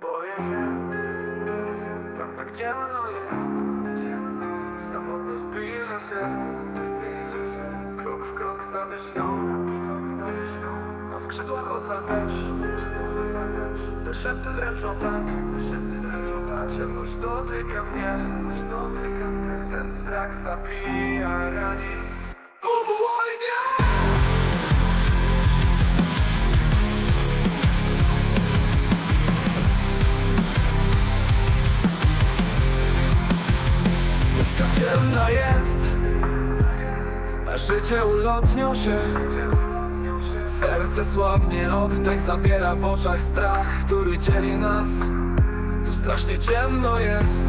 Boję się, tam tak ciemno jest Samotność zbliża się Krok w krok za wyśnią Na skrzydłach oca też Te szepty dręczą tak A ciemność dotyka mnie. Ten strach zabija, rani Ciemna jest. A życie ulotnią się. Serce słabnie, oddech zabiera w oczach strach Który dzieli nas. Tu strasznie ciemno jest.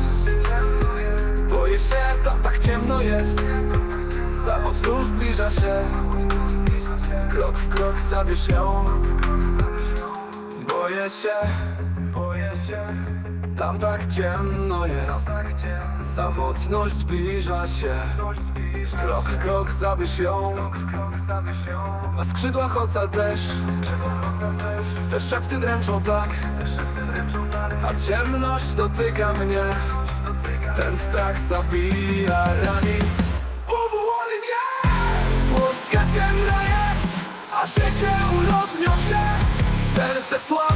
Boję się, tam tak ciemno jest. Samot już zbliża się. Krok w krok zabierz ją Boję się Tam tak ciemno jest. Samotność zbliża się. Krok w krok zabierz ją Na skrzydłach ocal też Te szepty dręczą tak. A ciemność dotyka mnie. Ten strach zabija, rani. Uwolnia! Pustka ciemna jest A życie ulotnią się. Serce słabnie,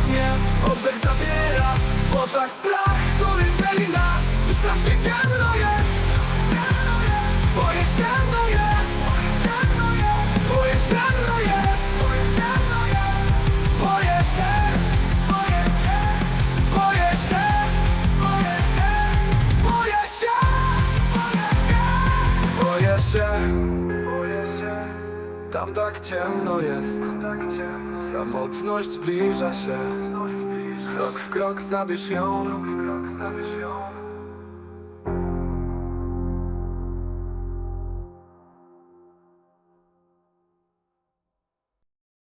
się. Tam tak ciemno jest. Samotność zbliża się. Krok w krok zabierz ją